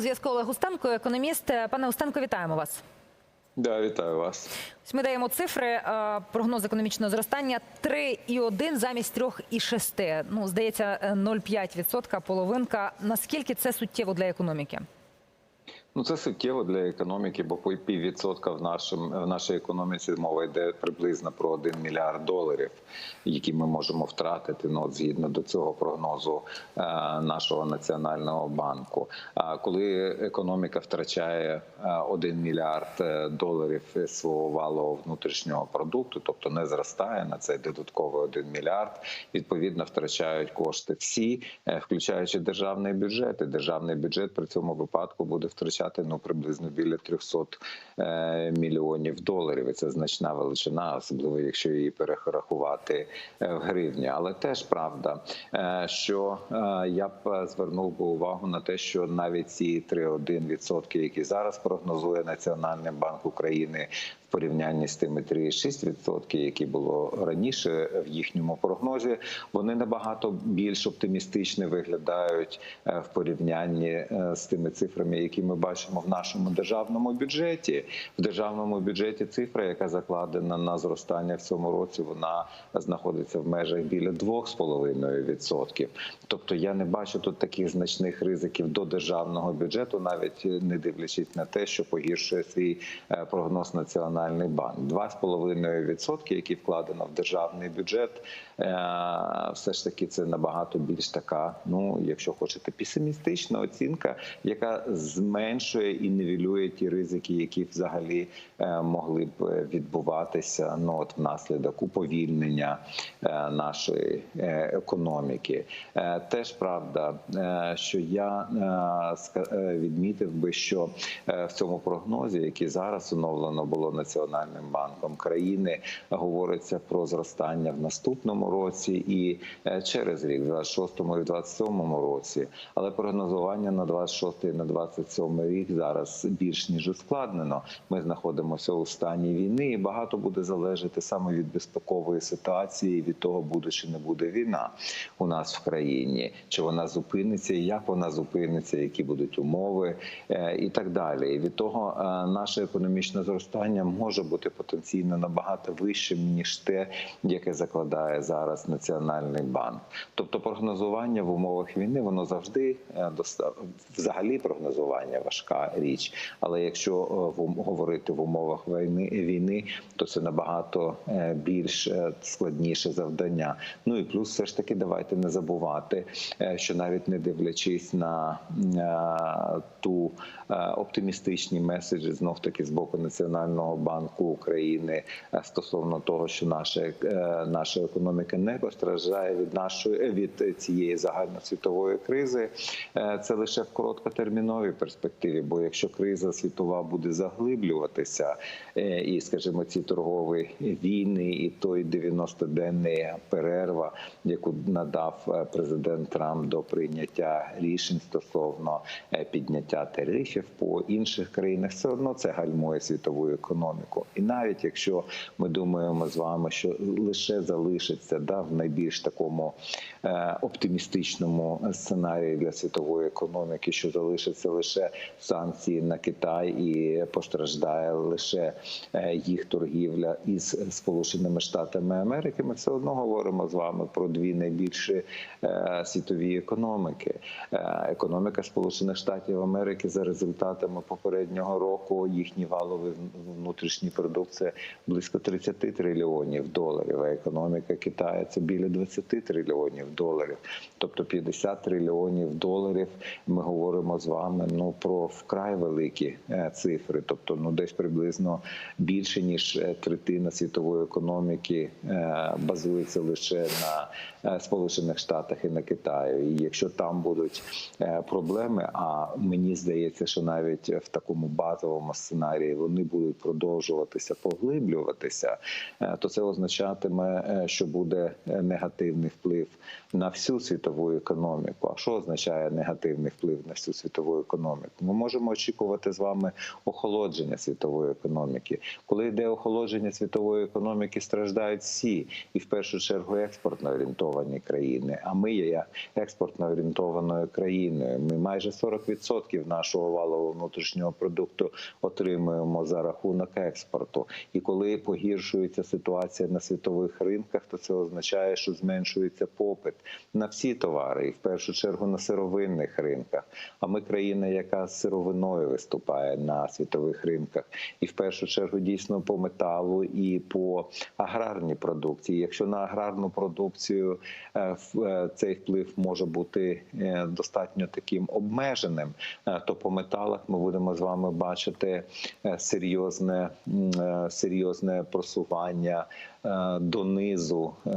прямому зв'язку Олег Устенко, економіст. Пане Устенко, вітаємо вас. Да, вітаю вас. Ось Ми даємо цифри. е, Прогноз економічного зростання 3,1 замість 3,6. Ну, здається, е, 0,5%, половинка. Наскільки це суттєво для економіки? Ну це суттєво для економіки, бо по піввідсотка в нашому в нашій економіці мова йде приблизно про 1 мільярд доларів, які ми можемо втратити. Ну от згідно до цього прогнозу е, нашого національного банку. А коли економіка втрачає е, 1 мільярд е, доларів свого валового внутрішнього продукту, тобто не зростає на цей додатковий 1 мільярд, відповідно втрачають кошти всі, е, включаючи державний бюджет. І державний бюджет при цьому випадку буде втрачати ну приблизно біля 300 е, мільйонів доларів. І це значна величина, особливо якщо її перерахувати е, в гривні. Але теж правда, е, що я б звернув би увагу на те, що навіть ці 3,1%, які зараз прогнозує Національний банк України. Порівнянні з тими 3,6%, які було раніше в їхньому прогнозі, вони набагато більш оптимістично виглядають е, в порівнянні е, з тими цифрами, які ми бачимо в нашому державному бюджеті. В державному бюджеті цифра, яка закладена на зростання в цьому році, вона знаходиться в межах біля 2,5%. Тобто я не бачу тут таких значних ризиків до державного бюджету, навіть не дивлячись на те, що погіршує свій е, прогноз національний банк. 2,5%, які вкладено в державний бюджет, е, все ж таки це набагато більш така, ну якщо хочете, песимістична оцінка, яка зменшує і нівелює ті ризики, які взагалі е, могли б відбуватися ну от внаслідок уповільнення е, нашої економіки. Теж правда, що я відмітив би, що в цьому прогнозі, який зараз оновлено було Національним банком країни, говориться про зростання в наступному році і е, через рік, в 26-му і в 27-му році. Але прогнозування на 26 і на 27 рік зараз більш ніж ускладнено. Ми знаходимося у стані війни, і багато буде залежати саме від безпекової ситуації, від того, буде чи не буде війна у нас в країні, чи вона зупиниться, як вона зупиниться, які будуть умови е, і так далі. І від того е, наше економічне зростання може бути потенційно набагато вищим ніж те, яке закладає зараз Національний банк. Тобто, прогнозування в умовах війни воно завжди е, взагалі прогнозування важка річ. Але якщо е, говорити в умовах війни то це набагато е, більш складніше завдання. Ну і плюс, все ж таки, давайте не забувати, що навіть не дивлячись на ту оптимістичні меседжі, знов таки з боку Національного банку України е, стосовно того, що наша е, наша економіка не постраждає від нашої від цієї загальносвітової кризи. Е, Це лише в короткотерміновій перспективі. Бо якщо криза світова буде заглиблюватися, е, і скажімо, ці торгові війни, і той 90-денний перерва, яку надав е, президент Трамп до прийняття рішень стосовно е, підняття тарифів по інших країнах, все одно це гальмує світову економіку. І навіть якщо ми думаємо з вами, що лише залишиться да в найбільш такому е, оптимістичному сценарії для світової економіки, що залишиться лише санкції на Китай і постраждає лише е, їх торгівля із Сполученими Штатами Америки, ми все одно говоримо з вами про дві найбільші е, світові економіки. Е, Економіка Сполучених Штатів Америки за результатами попереднього року їхній валовий внутрішній продукт це близько 30 трильйонів доларів. А економіка Китаю це біля 20 трильйонів доларів, тобто 50 трильйонів доларів. Ми говоримо з вами ну про вкрай великі е, цифри, тобто ну десь приблизно більше ніж е, третина світової економіки е, базується лише на Сполучених Штатах і на Китаю. І якщо там будуть проблеми, а мені здається, що навіть в такому базовому сценарії вони будуть продовжувати продовжуватися, поглиблюватися, е, то це означатиме, е, що буде е, негативний вплив на всю світову економіку. А що означає негативний вплив на всю світову економіку? Ми можемо очікувати з вами охолодження світової економіки. Коли йде охолодження світової економіки, страждають всі, і в першу чергу експортно орієнтовані країни. А ми є експортно орієнтованою країною. Ми майже 40% нашого валового внутрішнього продукту отримуємо за рахунок експорту. І коли погіршується ситуація на світових ринках, то це означає, що зменшується попит на всі товари, і в першу чергу на сировинних ринках. А ми країна, яка з сировиною виступає на світових ринках, і в першу чергу дійсно по металу і по аграрній продукції. Якщо на аграрну продукцію е, е, цей вплив може бути е, достатньо таким обмеженим, то по металах ми будемо з вами бачити серйозне, серйозне просування е, донизу е,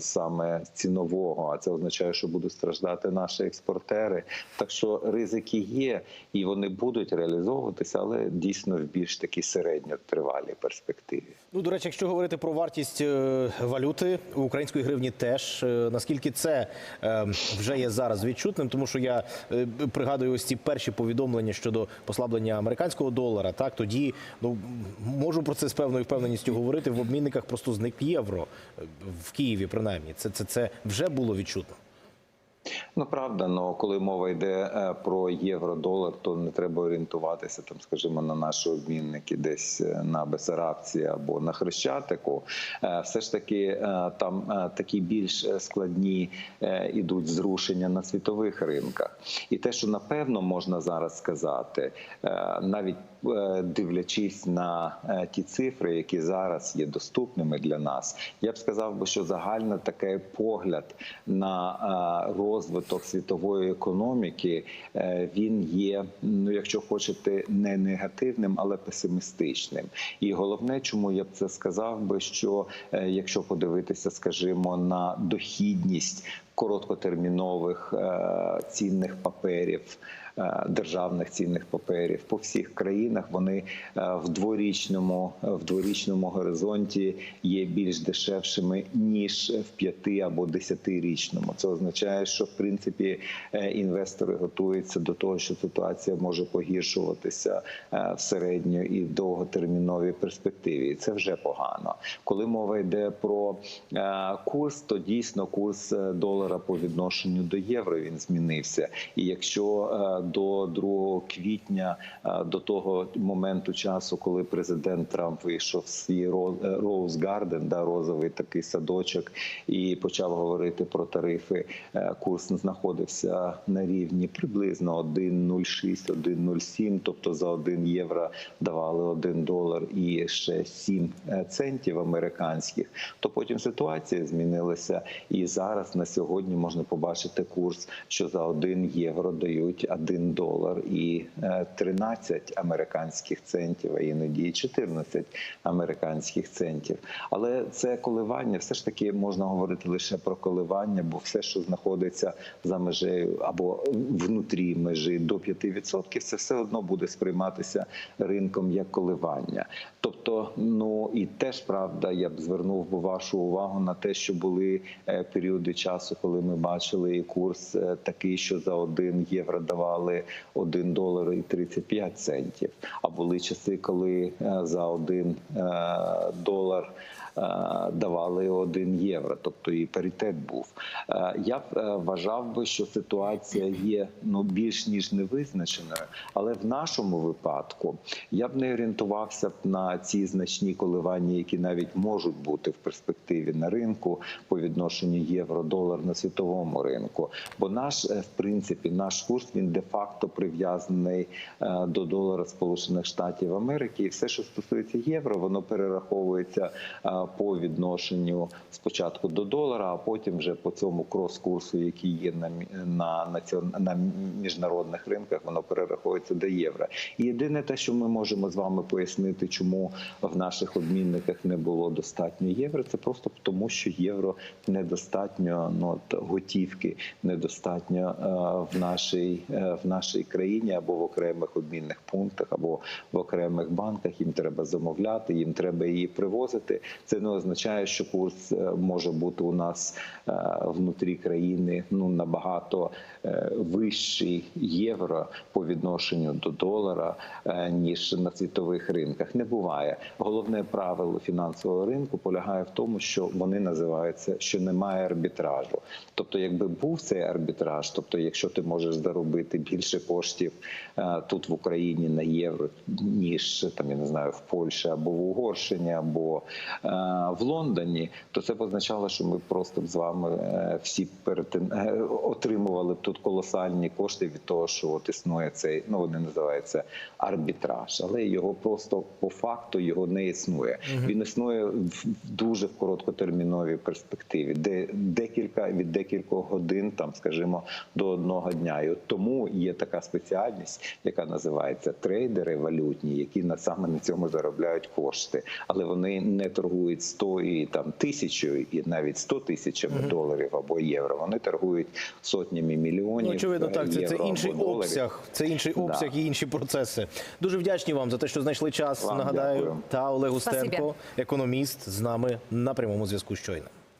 саме цінового. А це означає, що будуть страждати наші експортери. Так що ризики є, і вони будуть реалізовуватися, але дійсно в більш такій середньотривалій перспективі. Ну, до речі, якщо говорити про вартість е, валюти української гривні, теж е, наскільки це е, вже є зараз відчутним, тому що я е, пригадую ось ці перші повідомлення щодо послаблення американського долара. Так тоді ну можу про це з певною впевненістю говорити. В обмінниках просто зник євро е, в Києві. Принаймні, це це, це вже було відчутно. Ну правда, але коли мова йде е, про євро-долар, то не треба орієнтуватися там, скажімо, на наші обмінники десь е, на Бесарабці або на Хрещатику. Все ж таки там такі більш складні ідуть зрушення на світових ринках. І те, що напевно можна зараз сказати, навіть дивлячись на е, ті цифри, які зараз є доступними для нас, я б сказав що загально такий погляд на е, розвиток світової економіки е, він є, ну якщо хочете, не негативним, але песимістичним. І головне, чому я б це сказав би, що е, якщо подивитися, скажімо, на дохідність короткотермінових е, цінних паперів. Е, Державних цінних паперів по всіх країнах вони е, в дворічному в дворічному горизонті є більш дешевшими ніж в п'яти або десятирічному. Це означає, що в принципі е, інвестори готуються до того, що ситуація може погіршуватися е, в середньо і в довготерміновій перспективі. Це вже погано. Коли мова йде про е, курс, то дійсно курс е, долара по відношенню до євро він змінився. І якщо е, до 2 квітня, е, до того моменту часу, коли президент Трамп вийшов в свій Роуз Гарден, да, розовий такий садочок, і почав говорити про тарифи, е, курс знаходився на рівні приблизно 1,06, 1,07, тобто за 1 євро давали 1 долар і ще 7 центів американських. То потім ситуація змінилася, і зараз на сьогодні можна побачити курс, що за 1 євро дають 1 долар і е, 13 американських центів, а іноді і 14 американських центів. Але це коливання, все ж таки можна говорити лише про коливання, бо все, що знаходиться за межею або внутрі межі до 5%, це все одно буде сприйматися ринком як коливання. Тобто, ну і теж правда, я б звернув вашу увагу на те, що були е, періоди часу, коли ми бачили курс е, такий, що за 1 євро давали 1 долар і 35 центів. А були часи, коли е, за 1 долар е, давали 1 євро, тобто і паритет був. Е, Я е, вважав би, що ситуація є ну більш ніж невизначеною, але в нашому випадку я б не орієнтувався б на ці значні коливання, які навіть можуть бути в перспективі на ринку по відношенню євро-долар на світовому ринку. Бо наш е, в принципі наш курс він де-факто прив'язаний е, до долара Сполучених Штатів Америки, і все, що стосується євро, воно перераховується е, по відношенню спочатку до долара, а потім вже по цьому крос-курсу, який є на на, націон- на міжнародних ринках, воно перераховується до євро. І єдине те, що ми можемо з вами пояснити, чому в наших обмінниках не було достатньо євро, це просто тому, що євро недостатньо ну, от, готівки, недостатньо е, в нашій е, в нашій країні або в окремих обмінних пунктах, або в окремих банках. Їм треба замовляти, їм треба її привозити. Це не означає, що курс е, може бути у нас е, внутрі країни ну набагато е, вищий євро по відношенню до долара ніж на світових ринках. Не буває. Головне правило фінансового ринку полягає в тому, що вони називаються, що немає арбітражу. Тобто, якби був цей арбітраж, тобто, якщо ти можеш заробити більше коштів тут в Україні на євро, ніж там я не знаю в Польщі або в Угорщині, або в Лондоні, то це б означало, що ми просто б з вами е, всі перетин... е, отримували б тут колосальні кошти від того, що от існує цей, ну вони називаються арбітраж, але його просто по факту його не існує. Він існує в дуже короткотерміновій перспективі, де декілька від декількох годин, там скажімо, до одного дня. І от тому є така спеціальність, яка називається трейдери валютні, які на саме на цьому заробляють кошти, але вони не торгують 100 і там тисячою і навіть 100 тисячами доларів або євро. Вони торгують сотнями мільйонів. Ну, очевидно, так. Це, це інший або доларів. обсяг. Це інший Да. обсяг і інші процеси. Дуже вдячні вам за те, що знайшли час. Вам Нагадаю, дякую. та Олег Устенко, економіст, з нами на прямому зв'язку щойно.